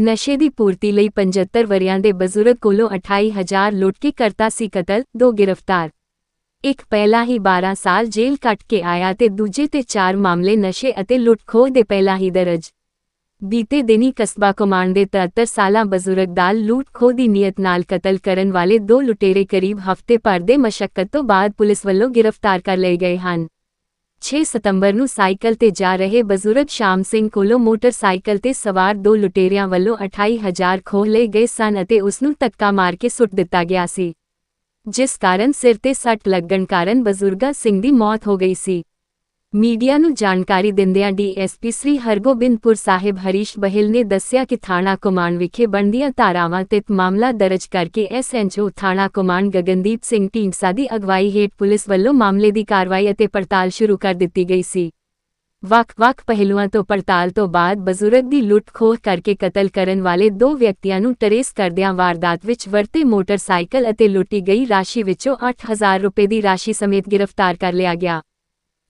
ਨਸ਼ੇ ਦੀ ਪੂਰਤੀ ਲਈ 75 ਵਰਿਆਂ ਦੇ ਬਜ਼ੁਰਗ ਕੋਲੋਂ 28000 ਲੁੱਟ ਕੇ ਕਰਤਾ ਸੀ ਕਤਲ, ਦੋ ਗ੍ਰਿਫਤਾਰ। ਇੱਕ ਪਹਿਲਾਂ ਹੀ 12 ਸਾਲ ਜੇਲ੍ਹ ਕੱਟ ਕੇ ਆਇਆ ਤੇ ਦੂਜੇ ਤੇ ਚਾਰ ਮਾਮਲੇ ਨਸ਼ੇ ਅਤੇ ਲੁੱਟ-ਖੋਹ ਦੇ ਪਹਿਲਾਂ ਹੀ ਦਰਜ। ਬੀਤੇ ਦਿਨੀ ਕਸਬਾ ਕਮਾਂਡ ਦੇ 73 ਸਾਲਾ ਬਜ਼ੁਰਗ ਦਾ ਲੁੱਟ-ਖੋਹ ਦੀ ਨੀਅਤ ਨਾਲ ਕਤਲ ਕਰਨ ਵਾਲੇ ਦੋ ਲੁਟੇਰੇ ਕਰੀਬ ਹਫ਼ਤੇ ਭਰ ਦੇ ਮਸ਼ਕਤ ਤੋਂ ਬਾਅਦ ਪੁਲਿਸ ਵੱਲੋਂ ਗ੍ਰਿਫਤਾਰ ਕਰ ਲਏ ਗਏ ਹਨ। 6 ਸਤੰਬਰ ਨੂੰ ਸਾਈਕਲ ਤੇ ਜਾ ਰਹੇ ਬਜ਼ੁਰਗ ਸ਼ਾਮ ਸਿੰਘ ਕੋਲੋਂ ਮੋਟਰਸਾਈਕਲ ਤੇ ਸਵਾਰ ਦੋ ਲੁਟੇਰਿਆਂ ਵੱਲੋਂ 28000 ਖੋਹ ਲਏ ਗਏ ਸਨ ਅਤੇ ਉਸ ਨੂੰ ਧੱਕਾ ਮਾਰ ਕੇ ਸੁੱਟ ਦਿੱਤਾ ਗਿਆ ਸੀ। ਜਿਸ ਕਾਰਨ ਸਿਰ ਤੇ ਸੱਟ ਲੱਗਣ ਕਾਰਨ ਬਜ਼ੁਰਗਾ ਸਿੰਘ ਦੀ ਮੌਤ ਹੋ ਗਈ ਸੀ। ਮੀਡੀਆ ਨੂੰ ਜਾਣਕਾਰੀ ਦਿੰਦਿਆਂ ਡੀਐਸਪੀ ਸ੍ਰੀ ਹਰਗੋਬਿੰਦਪੁਰ ਸਾਹਿਬ ਹਰੀਸ਼ ਬਹਿਲ ਨੇ ਦੱਸਿਆ ਕਿ ਥਾਣਾ ਕਮਾਂਡ ਵਿਖੇ ਬਣਦੀਆਂ ਧਾਰਾਵਾਂ ਤੇ ਮਾਮਲਾ ਦਰਜ ਕਰਕੇ ਐਸਐਨਓ ਥਾਣਾ ਕਮਾਨ ਗਗਨਦੀਪ ਸਿੰਘ ਢੀਂਡਸਾ ਦੀ ਅਗਵਾਈ ਹੇਠ ਪੁਲਿਸ ਵੱਲੋਂ ਮਾਮਲੇ ਦੀ ਕਾਰਵਾਈ ਅਤੇ ਪੜਤਾਲ ਸ਼ੁਰੂ ਕਰ ਦਿੱਤੀ ਗਈ ਸੀ। ਵੱਖ-ਵੱਖ ਪਹਿਲੂਆਂ ਤੋਂ ਪੜਤਾਲ ਤੋਂ ਬਾਅਦ ਬਜ਼ੁਰਗ ਦੀ ਲੁੱਟ-ਖੋਹ ਕਰਕੇ ਕਤਲ ਕਰਨ ਵਾਲੇ ਦੋ ਵਿਅਕਤੀਆਂ ਨੂੰ ਟਰੇਸ ਕਰਦਿਆਂ ਵਾਰਦਾਤ ਵਿੱਚ ਵਰਤੇ ਮੋਟਰਸਾਈਕਲ ਅਤੇ ਲੁੱਟੀ ਗਈ ਰਾਸ਼ੀ ਵਿੱਚੋਂ 8000 ਰੁਪਏ ਦੀ ਰਾਸ਼ੀ ਸਮੇਤ ਗ੍ਰਿਫਤਾਰ ਕਰ ਲਿਆ ਗਿਆ।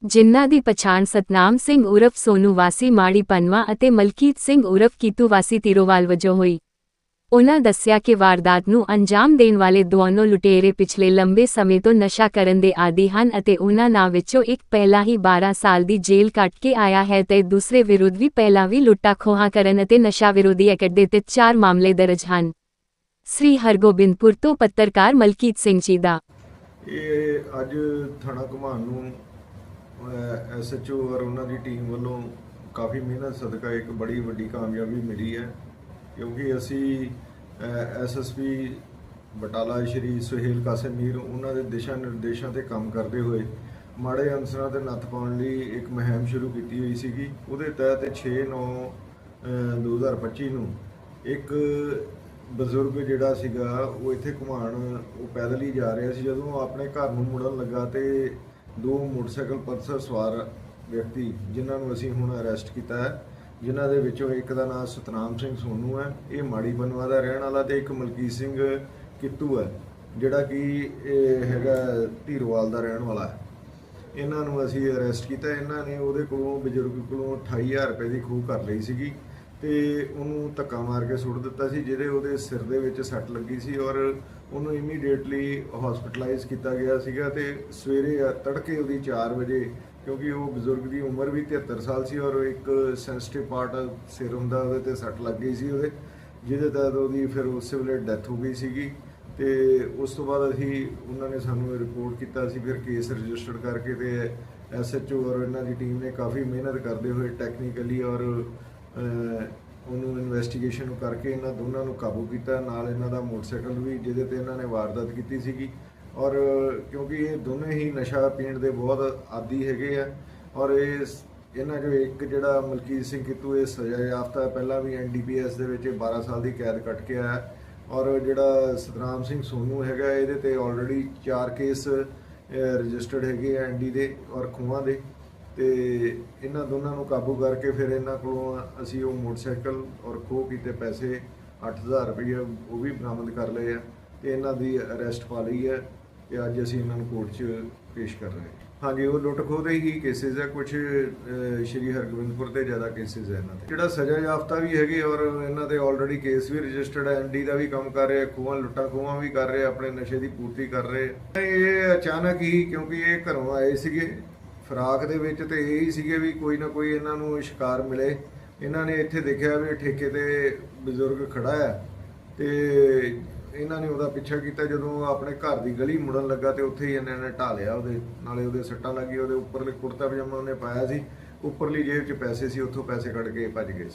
ਜਿਨ੍ਹਾਂ ਦੀ ਪਛਾਣ ਸਤਨਾਮ ਸਿੰਘ ਉਰਫ ਸੋਨੂ ਵਾਸੀ, ਮਾੜੀ ਪਨਵਾ ਅਤੇ ਮਲਕੀਤ ਸਿੰਘ ਉਰਫ ਕੀਤੂ ਵਾਸੀ ਤਿਰੋਵਾਲ ਵਜੋਂ ਹੋਈ। ਉਨ੍ਹਾਂ ਦੱਸਿਆ ਕਿ ਵਾਰਦਾਤ ਨੂੰ ਅੰਜਾਮ ਦੇਣ ਵਾਲੇ ਦੋਨੋਂ ਲੁਟੇਰੇ ਪਿਛਲੇ ਲੰਬੇ ਸਮੇਂ ਤੋਂ ਨਸ਼ਾ ਕਰਨ ਦੇ ਆਦੀ ਹਨ ਅਤੇ ਉਨ੍ਹਾਂ ਨਾਂ ਵਿੱਚੋਂ ਇੱਕ ਪਹਿਲਾਂ ਹੀ 12 ਸਾਲ ਦੀ ਜੇਲ੍ਹ ਕੱਟ ਕੇ ਆਇਆ ਹੈ ਤੇ ਦੂਸਰੇ ਵਿਰੁੱਧ ਵੀ ਪਹਿਲਾਂ ਵੀ ਲੁੱਟਾ ਖੋਹਾਂ ਕਰਨ ਅਤੇ ਨਸ਼ਾ ਵਿਰੋਧੀ ਐਕਟ ਦੇ ਤੇ ਚਾਰ ਮਾਮਲੇ ਦਰਜ ਹਨ। ਸ੍ਰੀ ਹਰਗੋਬਿੰਦਪੁਰ ਤੋਂ ਪੱਤਰਕਾਰ ਮਲਕੀਤ ਸਿੰਘ ਜੀ ਦਾ। ਇਹ ਅੱਜ ਥਾਣਾ ਘੁਮਾਣ ਨੂੰ ਐਸਐਚਓ ਔਰ ਉਹਨਾਂ ਦੀ ਟੀਮ ਵੱਲੋਂ ਕਾਫੀ ਮਿਹਨਤ, ਸਦਕਾ ਇੱਕ ਬੜੀ ਵੱਡੀ ਕਾਮਯਾਬੀ ਮਿਲੀ ਹੈ। ਕਿਉਂਕਿ ਅਸੀਂ ਐਸਐਸਪੀ ਬਟਾਲਾ ਸ਼੍ਰੀ ਸੁਹੇਲ ਕਾਸਿਮੀਰ, ਉਹਨਾਂ ਦੇ ਦਿਸ਼ਾ ਨਿਰਦੇਸ਼ਾਂ ਤੇ ਕੰਮ ਕਰਦੇ ਹੋਏ ਮਾੜੇ ਅਨਸਰਾਂ ਤੇ ਨੱਥ ਪਾਉਣ ਲਈ ਇੱਕ ਮੁਹਿੰਮ ਸ਼ੁਰੂ ਕੀਤੀ ਹੋਈ ਸੀਗੀ। ਉਹਦੇ ਤਹਿਤ 6 9 2025 ਨੂੰ ਇੱਕ ਬਜ਼ੁਰਗ ਜਿਹੜਾ ਸੀਗਾ, ਉਹ ਇੱਥੇ ਘੁਮਾਣ, ਉਹ ਪੈਦਲ ਹੀ ਜਾ ਰਿਹਾ ਸੀ। ਜਦੋਂ ਆਪਣੇ ਘਰ ਨੂੰ ਮੁੜਨ ਲੱਗਾ ਤੇ ਦੋ ਮੋਟਰਸਾਈਕਲ ਪਲਸਰ ਸਵਾਰ ਵਿਅਕਤੀ ਜਿਨ੍ਹਾਂ ਨੂੰ ਅਸੀਂ ਹੁਣ ਅਰੈਸਟ ਕੀਤਾ ਹੈ, ਜਿਨ੍ਹਾਂ ਦੇ ਵਿੱਚੋਂ ਇੱਕ ਦਾ ਨਾਮ ਸਤਨਾਮ ਸਿੰਘ ਸੋਨੂ ਹੈ। ਇਹ ਮਾੜੀ ਬਨਵਾ ਦਾ ਰਹਿਣ ਵਾਲਾ ਤੇ ਇੱਕ ਮਲਕੀਤ ਸਿੰਘ ਕਿੱਤੂ ਹੈ, ਜਿਹੜਾ ਕਿ ਇਹ ਹੈਗਾ ਧੀਰਵਾਲ ਦਾ ਰਹਿਣ ਵਾਲਾ ਹੈ। ਇਹਨਾਂ ਨੂੰ ਅਸੀਂ ਅਰੈਸਟ ਕੀਤਾ। ਇਹਨਾਂ ਨੇ ਉਹਦੇ ਕੋਲੋਂ ਬਜ਼ੁਰਗ ਕੋਲੋਂ 28000 ਰੁਪਏ ਦੀ ਖੂਹ ਕਰ ਲਈ ਸੀਗੀ। ਤੇ ਉਹਨੂੰ ਧੱਕਾ ਮਾਰ ਕੇ ਸੁੱਟ ਦਿੱਤਾ ਸੀ, ਜਿਹਦੇ ਉਹਦੇ ਸਿਰ ਦੇ ਵਿੱਚ ਸੱਟ ਲੱਗੀ ਸੀ ਔਰ ਉਹਨੂੰ ਇਮੀਡੀਏਟਲੀ ਹਸਪੀਟਲਾਈਜ਼ ਕੀਤਾ ਗਿਆ ਸੀਗਾ ਤੇ ਸਵੇਰੇ ਤੜਕੇ ਉਹਦੀ 4 ਵਜੇ, ਕਿਉਂਕਿ ਉਹ ਬਜ਼ੁਰਗ ਦੀ ਉਮਰ ਵੀ 73 ਸਾਲ ਸੀ ਔਰ ਇੱਕ ਸੈਂਸਿਟਿਵ ਪਾਰਟ ਸਿਰ ਹੁੰਦਾ ਉਹਦੇ ਤੇ ਸੱਟ ਲੱਗ ਗਈ ਸੀ ਉਹਦੇ, ਜਿਹਦੇ ਤਹਿਤ ਉਹਦੀ ਫਿਰ ਉਸੇ ਵੇਲੇ ਡੈਥ ਹੋ ਗਈ ਸੀਗੀ ਤੇ ਉਸ ਤੋਂ ਬਾਅਦ ਅਸੀਂ ਉਹਨਾਂ ਨੇ ਸਾਨੂੰ ਰਿਪੋਰਟ ਕੀਤਾ ਸੀ ਫਿਰ ਕੇਸ ਰਜਿਸਟਰ ਕਰਕੇ ਤੇ ਐਸਐਚਓ ਔਰ ਇਹਨਾਂ ਦੀ ਟੀਮ ਨੇ ਕਾਫੀ ਮਿਹਨਤ ਕਰਦੇ ਹੋਏ ਟੈਕਨੀਕਲੀ ਔਰ ਉਹਨੂੰ ਇਨਵੈਸਟੀਗੇਸ਼ਨ ਕਰਕੇ ਇਹਨਾਂ ਦੋਨਾਂ ਨੂੰ ਕਾਬੂ ਕੀਤਾ। ਨਾਲ ਇਹਨਾਂ ਦਾ ਮੋਟਰਸਾਈਕਲ ਵੀ, ਜਿਹਦੇ ਤੇ ਇਹਨਾਂ ਨੇ ਵਾਰਦਾਤ ਕੀਤੀ ਸੀਗੀ। ਔਰ ਕਿਉਂਕਿ ਇਹ ਦੋਨੇ ਹੀ ਨਸ਼ਾ ਪੀਣ ਦੇ ਬਹੁਤ ਆਦੀ ਹੈਗੇ ਆ। ਔਰ ਇਹ ਇਹਨਾਂ ਜੋ ਇੱਕ ਜਿਹੜਾ ਮਲਕੀਤ ਸਿੰਘ ਕਿਤੂ, ਇਹ ਸਜ਼ਾ ਯਾਫਤਾ ਪਹਿਲਾਂ ਵੀ ਐਨਡੀਪੀਐਸ ਦੇ ਵਿੱਚ ਇਹ 12 ਸਾਲ ਦੀ ਕੈਦ ਕੱਟ ਕੇ ਆਇਆ। ਔਰ ਜਿਹੜਾ ਸਤਨਾਮ ਸਿੰਘ ਸੋਨੂ ਹੈਗਾ, ਇਹਦੇ ਤੇ ਆਲਰੇਡੀ 4 ਕੇਸ ਰਜਿਸਟਰਡ ਹੈਗੇ ਐਨਡੀ ਦੇ ਔਰ ਖੂਹਾਂ ਦੇ। ਤੇ ਇਹਨਾਂ ਦੋਨਾਂ ਨੂੰ ਕਾਬੂ ਕਰਕੇ ਫਿਰ ਇਹਨਾਂ ਕੋਲੋਂ ਅਸੀਂ ਉਹ ਮੋਟਰਸਾਈਕਲ ਔਰ ਖੋਹ ਕੀਤੇ ਪੈਸੇ 8000 ਰੁਪਏ ਉਹ ਵੀ ਬਰਾਮਦ ਕਰ ਲਏ ਆ ਤੇ ਇਹਨਾਂ ਦੀ ਅਰੈਸਟ ਪਾ ਲਈ ਹੈ ਤੇ ਅੱਜ ਅਸੀਂ ਇਹਨਾਂ ਨੂੰ ਕੋਰਟ 'ਚ ਪੇਸ਼ ਕਰ ਰਹੇ ਹਾਂ। ਹਾਂਜੀ, ਉਹ ਲੁੱਟ ਖੋਹ ਦੇ ਹੀ ਕੇਸਿਸ ਹੈ ਕੁਝ ਸ਼੍ਰੀ ਹਰਗੋਬਿੰਦਪੁਰ ਦੇ ਜ਼ਿਆਦਾ ਕੇਸਿਸ ਹੈ ਇਹਨਾਂ ਤੇ। ਜਿਹੜਾ ਸਜ਼ਾ ਯਾਫਤਾ ਵੀ ਹੈਗੇ ਔਰ ਇਹਨਾਂ ਤੇ ਆਲਰੇਡੀ ਕੇਸ ਵੀ ਰਜਿਸਟਰਡ ਹੈ ਐਨਡੀ ਦਾ ਵੀ ਕੰਮ ਕਰ ਰਿਹਾ ਆ ਖੂਹਾਂ, ਲੁੱਟਾਂ ਖੂਹਾਂ ਵੀ ਕਰ ਰਹੇ, ਆਪਣੇ ਨਸ਼ੇ ਦੀ ਪੂਰਤੀ ਕਰ ਰਹੇ। ਇਹ ਅਚਾਨਕ ਹੀ ਕਿਉਂਕਿ ਇਹ ਘਰੋਂ ਆਏ ਸੀਗੇ ਫਰਾਕ ਦੇ ਵਿੱਚ ਤੇ ਇਹ ਹੀ ਸੀਗੇ ਵੀ ਕੋਈ ਨਾ ਕੋਈ ਇਹਨਾਂ ਨੂੰ ਸ਼ਿਕਾਰ ਮਿਲੇ। ਇਹਨਾਂ ਨੇ ਇੱਥੇ ਦੇਖਿਆ ਵੀ ਠੇਕੇ ਤੇ ਬਜ਼ੁਰਗ ਖੜਾ ਹੈ ਤੇ ਇਹਨਾਂ ਨੇ ਉਹਦਾ ਪਿੱਛਾ ਕੀਤਾ ਜਦੋਂ ਆਪਣੇ ਘਰ ਦੀ ਗਲੀ ਮੁੜਨ ਲੱਗਾ ਤੇ ਉੱਥੇ ਹੀ ਇਹਨਾਂ ਨੇ ਢਾਲਿਆ ਉਹਦੇ, ਨਾਲੇ ਉਹਦੇ ਸੱਟਾਂ ਲੱਗੀ ਉਹਦੇ ਉੱਪਰਲੇ ਕੁੜਤਾ ਪਜਾਮਾ ਉਹਨੇ ਪਾਇਆ ਸੀ, ਉੱਪਰਲੀ ਜੇਬ 'ਚ ਪੈਸੇ ਸੀ, ਉੱਥੋਂ ਪੈਸੇ ਕੱਢ ਕੇ ਭੱਜ ਗਏ ਸੀ।